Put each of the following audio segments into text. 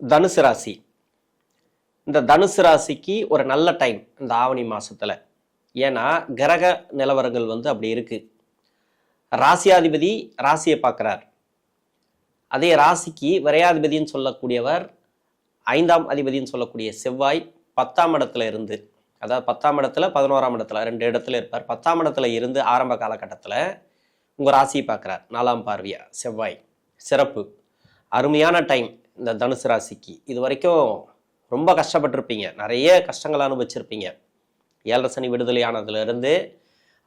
தனுசு ராசி. இந்த தனுசு ராசிக்கு ஒரு நல்ல டைம் இந்த ஆவணி மாசத்துல. ஏன்னா கிரக நிலவரங்கள் வந்து அப்படி இருக்கு. ராசியாதிபதி ராசியை பார்க்குறார் அதே ராசிக்கு விரையாதிபதின்னு சொல்லக்கூடியவர் ஐந்தாம் அதிபதின்னு சொல்லக்கூடிய செவ்வாய் பத்தாம் இடத்துல இருந்து அதாவது பத்தாம் இடத்துல பதினோராம் இடத்துல ரெண்டு இடத்துல இருப்பார். பத்தாம் இடத்துல இருந்து ஆரம்ப காலகட்டத்தில் உங்கள் ராசியை பார்க்குறார் நாலாம் பார்வையா செவ்வாய். சிறப்பு. அருமையான டைம் இந்த தனுசு ராசிக்கு இது வரைக்கும் ரொம்ப கஷ்டப்பட்டிருப்பீங்க. நிறைய கஷ்டங்களை அனுபவிச்சிருப்பீங்க. ஏழரை சனி விடுதலையானதுலேருந்து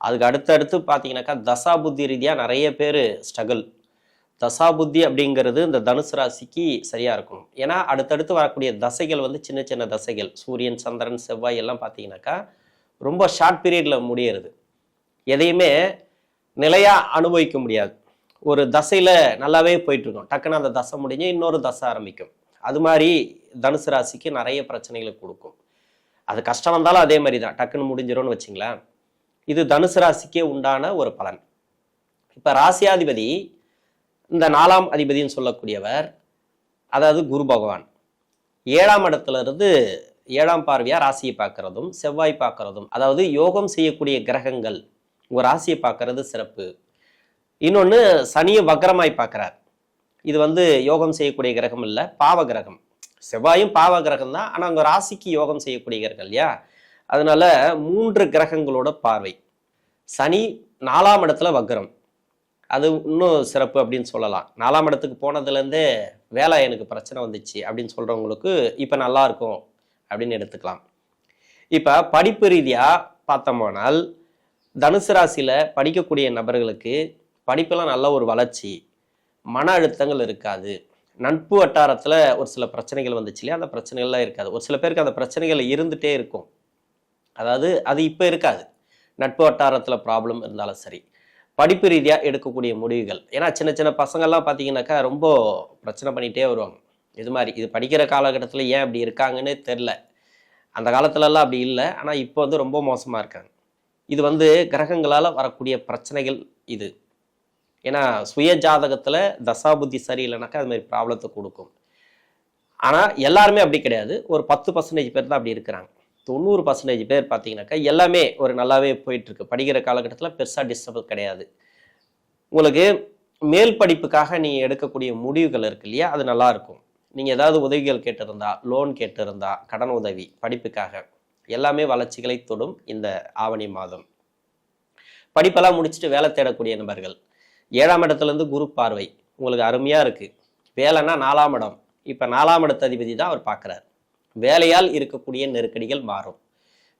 அதுக்கு அடுத்தடுத்து பார்த்தீங்கன்னாக்கா தசா புத்தி ரீதியாக நிறைய பேர் ஸ்ட்ரகிள். தசா புத்தி அப்படிங்கிறது இந்த தனுசு ராசிக்கு சரியாக இருக்கும். ஏன்னா அடுத்தடுத்து வரக்கூடிய தசைகள் வந்து சின்ன சின்ன தசைகள். சூரியன் சந்திரன் செவ்வாய் எல்லாம் பார்த்தீங்கன்னாக்கா ரொம்ப ஷார்ட் பீரியடில் முடியறது. எதையுமே நிலையாக அனுபவிக்க முடியாது. ஒரு தசையில் நல்லாவே போயிட்டு இருக்கும் டக்குன்னு அந்த தசை முடிஞ்சு இன்னொரு தசை ஆரம்பிக்கும். அது மாதிரி தனுசு ராசிக்கு நிறைய பிரச்சனைகளை கொடுக்கும். அது கஷ்டம் வந்தாலும் அதே மாதிரி தான். டக்குன்னு முடிஞ்சிரும்னு வச்சுங்களேன். இது தனுசு ராசிக்கே உண்டான ஒரு பலன். இப்போ ராசியாதிபதி இந்த நாலாம் அதிபதின்னு சொல்லக்கூடியவர் அதாவது குரு பகவான். ஏழாம் இடத்துல இருந்து ஏழாம் பார்வையாக ராசியை பார்க்கறதும் செவ்வாய் பார்க்கறதும் அதாவது யோகம் செய்யக்கூடிய கிரகங்கள் உங்கள் ராசியை பார்க்கறது சிறப்பு. இன்னொன்று சனியை வக்கரமாய் பார்க்குறார். இது வந்து யோகம் செய்யக்கூடிய கிரகம் இல்லை பாவ கிரகம். செவ்வாயும் பாவ கிரகம் தான் ஆனால் அங்கே ராசிக்கு யோகம் செய்யக்கூடிய கிரகம் இல்லையா? அதனால மூன்று கிரகங்களோட பார்வை. சனி நாலாம் இடத்துல வக்ரம். அது இன்னும் சிறப்பு அப்படின்னு சொல்லலாம். நாலாம் இடத்துக்கு போனதுலேருந்தே வேலை எனக்கு பிரச்சனை வந்துச்சு அப்படின்னு சொல்கிறவங்களுக்கு இப்போ நல்லா இருக்கும் அப்படின்னு எடுத்துக்கலாம். இப்போ படிப்பு ரீதியாக பார்த்தோம்னால் தனுசு ராசியில் படிக்கக்கூடிய நபர்களுக்கு படிப்பெல்லாம் நல்ல ஒரு வளர்ச்சி மன அழுத்தங்கள் இருக்காது. நட்பு வட்டாரத்தில் ஒரு சில பிரச்சனைகள் வந்துச்சு இல்லையா? அந்த பிரச்சனைகள்லாம் இருக்காது. ஒரு சில பேருக்கு அந்த பிரச்சனைகள் இருந்துகிட்டே இருக்கும். அதாவது அது இப்போ இருக்காது. நட்பு வட்டாரத்தில் ப்ராப்ளம் இருந்தாலும் சரி. படிப்பு ரீதியாக எடுக்கக்கூடிய முடிவுகள். ஏன்னா சின்ன சின்ன பசங்கள்லாம் பார்த்தீங்கன்னாக்கா ரொம்ப பிரச்சனை பண்ணிகிட்டே வருவாங்க. இது மாதிரி இது படிக்கிற காலகட்டத்தில் ஏன் அப்படி இருக்காங்கன்னு தெரில அந்த காலத்துலலாம் அப்படி இல்லை. ஆனால் இப்போ வந்து ரொம்ப மோசமாக இருக்காங்க. இது வந்து கிரகங்களால் வரக்கூடிய பிரச்சனைகள் இது. ஏன்னா சுய ஜாதகத்தில் தசாபுத்தி சரியில்லைனாக்கா அது மாதிரி ப்ராப்ளத்தை கொடுக்கும். ஆனால் எல்லாருமே அப்படி கிடையாது. ஒரு பத்து பர்சன்டேஜ் பேர் தான் அப்படி இருக்கிறாங்க. தொண்ணூறு பர்சன்டேஜ் பேர் பார்த்தீங்கன்னாக்கா எல்லாமே ஒரு நல்லாவே போயிட்டுருக்கு. படிக்கிற காலகட்டத்தில் பெருசாக டிஸ்டர்ப் கிடையாது. உங்களுக்கு மேல் படிப்புக்காக நீங்கள் எடுக்கக்கூடிய முடிவுகள் இருக்கு இல்லையா அது நல்லாயிருக்கும் நீங்கள் ஏதாவது உதவிகள் கேட்டிருந்தா லோன் கேட்டிருந்தா கடன் உதவி படிப்புக்காக எல்லாமே வளர்ச்சிகளை தொடும் இந்த ஆவணி மாதம். படிப்பெல்லாம் முடிச்சுட்டு வேலை தேடக்கூடிய நபர்கள். ஏழாம் இடத்துலேருந்து குரு பார்வை. உங்களுக்கு அருமையாக இருக்குது வேலைன்னா நாலாம் இடம். இப்போ நாலாம் இடத்த அதிபதி தான் அவர் பார்க்குறாரு. வேலையால் இருக்கக்கூடிய நெருக்கடிகள் மாறும்.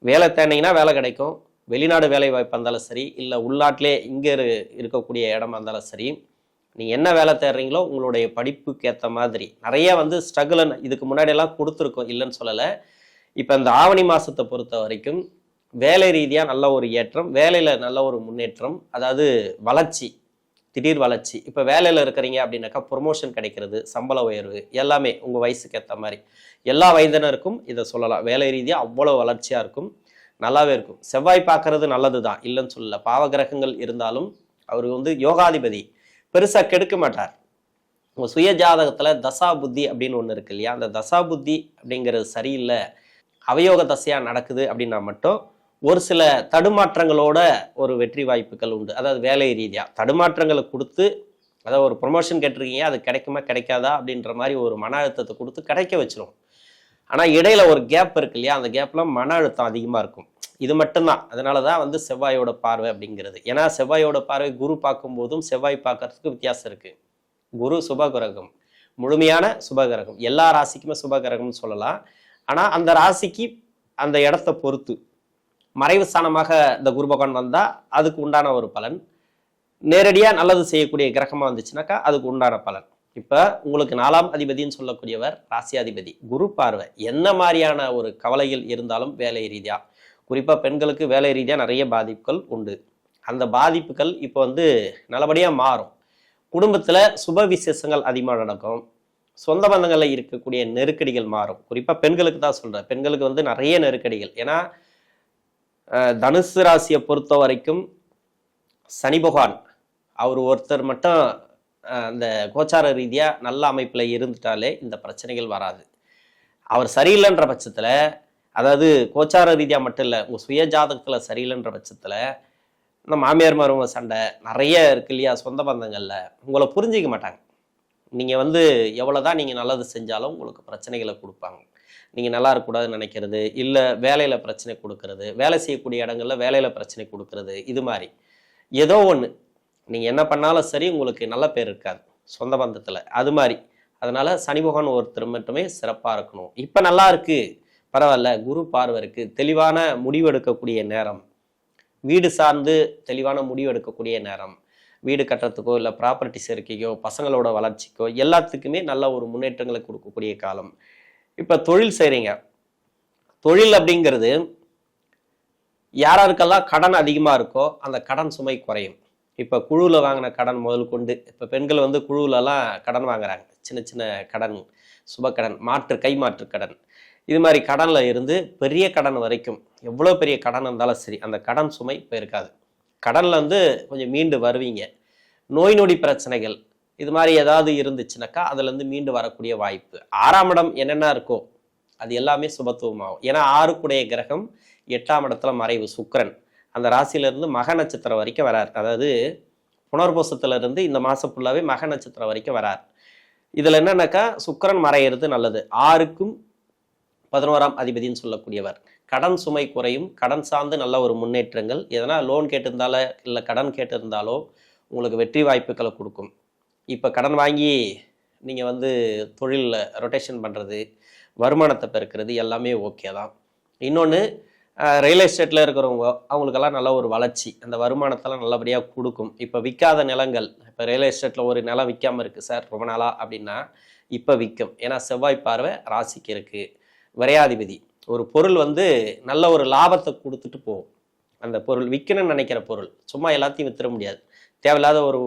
வேலை தேடினீங்கன்னா வேலை கிடைக்கும். வெளிநாடு வேலை வாய்ப்பு இருந்தாலும் சரி இல்லை உள்நாட்டிலே இங்கே இருக்கக்கூடிய இடமா இருந்தாலும் சரி நீங்கள் என்ன வேலை தேடுறீங்களோ உங்களுடைய படிப்புக்கு ஏற்ற மாதிரி. நிறைய வந்து ஸ்ட்ரகிள் இதுக்கு முன்னாடியெல்லாம் கொடுத்துருக்கோம் இல்லைன்னு சொல்லலை. இப்போ இந்த ஆவணி மாதத்தை பொறுத்த வரைக்கும் வேலை ரீதியாக நல்ல ஒரு ஏற்றம் வேலையில் நல்ல ஒரு முன்னேற்றம் அதாவது வளர்ச்சி. திடீர் வளர்ச்சி இப்போ வேலையில் இருக்கிறீங்க அப்படின்னாக்கா ப்ரொமோஷன் கிடைக்கிறது சம்பள உயர்வு எல்லாமே உங்கள் வயசுக்கு ஏற்ற மாதிரி. எல்லா வயதினருக்கும் இதை சொல்லலாம். வேலை ரீதியாக அவ்வளோ வளர்ச்சியாக இருக்கும் நல்லாவே இருக்கும். செவ்வாய் பார்க்கறது நல்லது தான் இல்லைன்னு சொல்லல. பாவகிரகங்கள் இருந்தாலும் அவர் வந்து யோகாதிபதி பெருசாக கெடுக்க மாட்டார். உங்கள் சுய ஜாதகத்தில் தசா புத்தி அப்படின்னு ஒன்று இருக்கு இல்லையா? அந்த தசா புத்தி அப்படிங்கிறது சரியில்லை அவயோக தசையாக நடக்குது அப்படின்னா மட்டும் ஒரு சில தடுமாற்றங்களோட ஒரு வெற்றி வாய்ப்புகள் உண்டு. அதாவது வேலை ரீதியாக தடுமாற்றங்களை கொடுத்து அதாவது ஒரு ப்ரொமோஷன் கேட்டிருக்கீங்க அது கிடைக்குமா கிடைக்காதா அப்படின்ற மாதிரி ஒரு மன அழுத்தத்தை கொடுத்து கிடைக்க வச்சிரும் ஆனால் இடையில ஒரு கேப் இருக்கு இல்லையா? அந்த கேப்பில் மன அழுத்தம் அதிகமாக இருக்கும். இது மட்டும்தான். அதனால தான் வந்து செவ்வாயோட பார்வை அப்படிங்கிறது. ஏன்னா செவ்வாயோட பார்வை குரு பார்க்கும்போதும் செவ்வாய் பார்க்கறதுக்கு வித்தியாசம் இருக்குது குரு சுபகிரகம். முழுமையான சுபகிரகம். எல்லா ராசிக்குமே சுபகிரகம்னு சொல்லலாம். ஆனால் அந்த ராசிக்கு அந்த இடத்த பொறுத்து மறைவு ஸ்தானமாக இந்த குரு பகவான் வந்தால் அதுக்கு உண்டான ஒரு பலன். நேரடியாக நல்லது செய்யக்கூடிய கிரகமாக வந்துச்சுனாக்கா அதுக்கு உண்டான பலன். இப்போ உங்களுக்கு நாலாம் அதிபதின்னு சொல்லக்கூடியவர் ராசியாதிபதி குரு பார்வை. என்ன மாதிரியான ஒரு கவலைகள் இருந்தாலும் வேலை ரீதியாக குறிப்பாக பெண்களுக்கு வேலை ரீதியாக நிறைய பாதிப்புகள் உண்டு. அந்த பாதிப்புகள் இப்போ வந்து நல்லபடியாக மாறும். குடும்பத்தில் சுப விசேஷங்கள் அதிகமாக நடக்கும். சொந்த பந்தங்களில் இருக்கக்கூடிய நெருக்கடிகள் மாறும். குறிப்பாக பெண்களுக்கு தான் சொல்கிறேன் பெண்களுக்கு வந்து நிறைய நெருக்கடிகள். ஏன்னா தனுசு ராசியை பொறுத்த வரைக்கும் சனி பகவான் அவர் ஒருத்தர் மட்டும் அந்த கோச்சார ரீதியாக நல்ல அமைப்பில் இருந்துட்டாலே இந்த பிரச்சனைகள் வராது. அவர் சரியில்லைன்ற பட்சத்தில் அதாவது கோச்சார ரீதியாக மட்டும் இல்லை உங்கள் சுய ஜாதகத்தில் சரியில்லைன்ற பட்சத்தில் இந்த மாமியார் மருமக சண்டை நிறைய இருக்கு இல்லையா சொந்த பந்தங்களில் உங்களை புரிஞ்சிக்க மாட்டாங்க. நீங்கள் வந்து எவ்வளோ தான் நீங்கள் நல்லது செஞ்சாலும் உங்களுக்கு பிரச்சனைகளை கொடுப்பாங்க. நீங்கள் நல்லா இருக்கக்கூடாதுன்னு நினைக்கிறது இல்லை வேலையில் பிரச்சனை கொடுக்கறது வேலை செய்யக்கூடிய இடங்களில் வேலையில் பிரச்சனை கொடுக்கறது இது மாதிரி. ஏதோ ஒன்று நீங்கள் என்ன பண்ணாலும் சரி உங்களுக்கு நல்ல பேர் இருக்காது சொந்த பந்தத்தில். அது மாதிரி. அதனால் சனி பகவான் ஒருத்தர் மட்டுமே சிறப்பாக இருக்கணும். இப்போ நல்லா இருக்குது பரவாயில்ல குரு பார்வை தெளிவான முடிவு எடுக்கக்கூடிய நேரம். வீடு சார்ந்து தெளிவான முடிவு எடுக்கக்கூடிய நேரம். வீடு கட்டுறதுக்கோ இல்லை ப்ராப்பர்ட்டி சேர்க்கைக்கோ பசங்களோட வளர்ச்சிக்கோ எல்லாத்துக்குமே நல்ல ஒரு முன்னேற்றங்களை கொடுக்கக்கூடிய காலம். இப்போ தொழில் செய்கிறீங்க தொழில் அப்படிங்கிறது யாராருக்கெல்லாம் கடன் அதிகமாக இருக்கோ அந்த கடன் சுமை குறையும். இப்போ குழுவில் வாங்கின கடன் முதல் கொண்டு. இப்போ பெண்கள் வந்து குழுவிலலாம் கடன் வாங்குறாங்க. சின்ன சின்ன கடன் சுபக்கடன் மாற்று கை மாற்று கடன். இது மாதிரி கடனில் இருந்து பெரிய கடன் வரைக்கும் எவ்வளோ பெரிய கடன் இருந்தாலும் சரி அந்த கடன் சுமை இப்போ இருக்காது. கடனில் வந்து கொஞ்சம் மீண்டு வருவீங்க. நோய் நொடி பிரச்சனைகள் இது மாதிரி ஏதாவது இருந்துச்சுனாக்கா அதுலேருந்து மீண்டு வரக்கூடிய வாய்ப்பு. ஆறாம் இடம் என்னென்ன இருக்கோ அது எல்லாமே சுபத்துவமாகும். ஏன்னா ஆறுக்குடைய கிரகம் எட்டாம் இடத்துல மறைவு சுக்கரன். அந்த ராசியிலேருந்து மக நட்சத்திரம் வரைக்கும் வரார். அதாவது புனர்பூசத்துல இருந்து இந்த மாதம் ஃபுல்லாகவே மக நட்சத்திரம் வரைக்கும் வரார். இதில் என்னென்னாக்கா சுக்கரன் மறையிறது நல்லது. ஆறுக்கும் பதினோராம் அதிபதின்னு சொல்லக்கூடியவர். கடன் சுமை குறையும். கடன் சார்ந்து நல்ல ஒரு முன்னேற்றங்கள். எதனா லோன் கேட்டிருந்தாலோ இல்லை கடன் கேட்டிருந்தாலோ உங்களுக்கு வெற்றி வாய்ப்புகளை கொடுக்கும். இப்போ கடன் வாங்கி நீங்கள் வந்து தொழிலில் ரொட்டேஷன் பண்ணுறது வருமானத்தை பெருக்கிறது எல்லாமே ஓகே தான். இன்னொன்று ரியல் எஸ்டேட்டில் இருக்கிறவங்க அவங்களுக்கெல்லாம் நல்ல ஒரு வளர்ச்சி. அந்த வருமானத்தெல்லாம் நல்லபடியாக கொடுக்கும். இப்போ விற்காத நிலங்கள் இப்போ ரியல் எஸ்டேட்டில் ஒரு நிலம் விற்காமல் இருக்குது சார் ரொம்ப நாளாக அப்படின்னா இப்போ விற்கும். ஏன்னா செவ்வாய் பார்வை ராசிக்கு இருக்குது விரையாதிபதி ஒரு பொருள் வந்து நல்ல ஒரு லாபத்தை கொடுத்துட்டு போகும். அந்த பொருள் விற்கணும்னு நினைக்கிற பொருள் சும்மா எல்லாத்தையும் வித்துற முடியாது. தேவையில்லாத ஒரு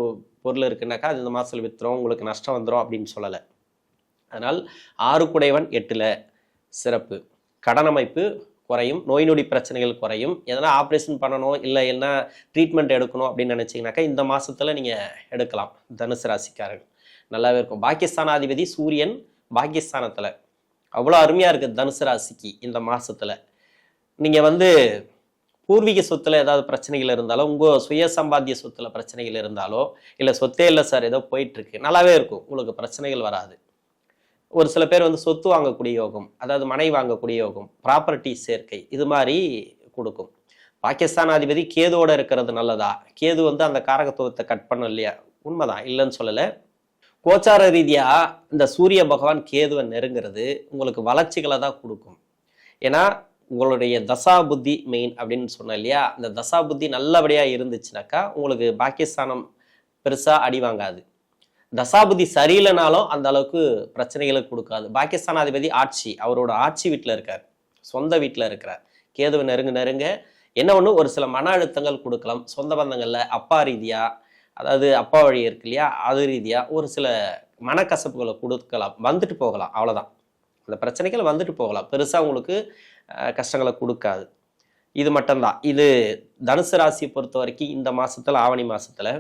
பொருள் இருக்குனாக்கா அது இந்த மாதத்தில் வித்துரும் உங்களுக்கு நஷ்டம் வந்துடும் அப்படின்னு சொல்லலை. அதனால் ஆறுக்குடையவன் எட்டில் சிறப்பு. கடனமைப்பு குறையும் நோய் நொடி பிரச்சனைகள் குறையும். எதனா ஆப்ரேஷன் பண்ணணும் இல்லை என்ன ட்ரீட்மெண்ட் எடுக்கணும் அப்படின்னு நினச்சிங்கனாக்கா இந்த மாதத்தில் நீங்கள் எடுக்கலாம். தனுசு ராசிக்காரர்கள். நல்லாவே இருக்கும். பாகிஸ்தானாதிபதி சூரியன் பாகிஸ்தானத்தில் அவ்வளோ அருமையாக இருக்குது தனுசு ராசிக்கு இந்த மாதத்தில் நீங்கள் வந்து பூர்வீக சொத்துல ஏதாவது பிரச்சனைகள் இருந்தாலோ உங்கள் சுய சம்பாத்திய சொத்துல பிரச்சனைகள் இருந்தாலோ இல்லை சொத்தே இல்லை சார் ஏதோ போயிட்டு இருக்கு நல்லாவே இருக்கும். உங்களுக்கு பிரச்சனைகள் வராது. ஒரு சில பேர் வந்து சொத்து வாங்கக்கூடிய யோகம் அதாவது மனை வாங்கக்கூடிய யோகம் ப்ராப்பர்ட்டி சேர்க்கை இது மாதிரி கொடுக்கும். பாகிஸ்தான் அதிபதி கேதுவோட இருக்கிறது நல்லதா? கேது வந்து அந்த காரகத்துவத்தை கட் பண்ணும் இல்லையா? உண்மைதான். இல்லைன்னு சொல்லலை. கோச்சார ரீதியா இந்த சூரிய பகவான் கேதுவை நெருங்கிறது உங்களுக்கு வளர்ச்சிகளை தான் கொடுக்கும். ஏன்னா உங்களுடைய தசா புத்தி மெயின் அப்படின்னு சொன்னேன் இல்லையா? இந்த தசா புத்தி நல்லபடியாக இருந்துச்சுனாக்கா உங்களுக்கு பாகிஸ்தானம் பெருசாக அடி வாங்காது. தசாபதி சரியில்லைனாலும் அந்த அளவுக்கு பிரச்சனைகளை கொடுக்காது. பாகிஸ்தானாதிபதி ஆட்சி அவரோட ஆட்சி வீட்டில் இருக்கார். சொந்த வீட்டில் இருக்கிறார். கேதுவை நெருங்க நெருங்க என்ன ஒன்று ஒரு சில மன அழுத்தங்கள் கொடுக்கலாம். சொந்த பந்தங்களில் அப்பா ரீதியாக அதாவது அப்பா வழி இருக்கு இல்லையா? அது ரீதியாக ஒரு சில மனக்கசப்புகளை கொடுக்கலாம். வந்துட்டு போகலாம். அவ்வளோதான் அந்த பிரச்சனைகள் வந்துட்டு போகலாம். பெருசாக உங்களுக்கு கஷ்டங்களை கொடுக்காது. இது மட்டும்தான். இது தனுசு ராசியை பொறுத்த வரைக்கும் இந்த மாதத்தில் ஆவணி மாதத்தில்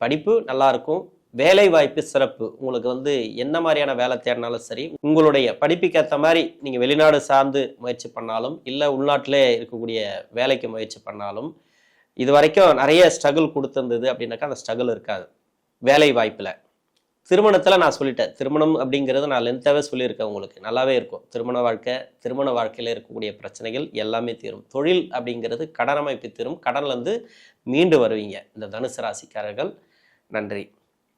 படிப்பு நல்லா இருக்கும். வேலை வாய்ப்பு சிறப்பு. உங்களுக்கு வந்து என்ன மாதிரியான வேலை தேடினாலும் சரி உங்களுடைய படிப்புக்கு ஏற்ற மாதிரி நீங்கள் வெளிநாடு சார்ந்து முயற்சி பண்ணாலும் இல்லை உள்நாட்டிலே இருக்கக்கூடிய வேலைக்கு முயற்சி பண்ணாலும் இது வரைக்கும் நிறைய ஸ்ட்ரகிள் கொடுத்துருந்தது அப்படின்னாக்கா அந்த ஸ்ட்ரகிள் இருக்காது. வேலை வாய்ப்பில் திருமணத்தில் நான் சொல்லிட்டேன். திருமணம் அப்படிங்கிறது நான் லென்த்தாகவே சொல்லியிருக்கேன் உங்களுக்கு. நல்லாவே இருக்கும். திருமண வாழ்க்கை திருமண வாழ்க்கையில் இருக்கக்கூடிய பிரச்சனைகள் எல்லாமே தீரும். தொழில் அப்படிங்கிறது கடன் அமைப்பு தீரும். கடன்லேருந்து மீண்டு வருவீங்க. இந்த தனுசு ராசிக்காரர்கள். நன்றி.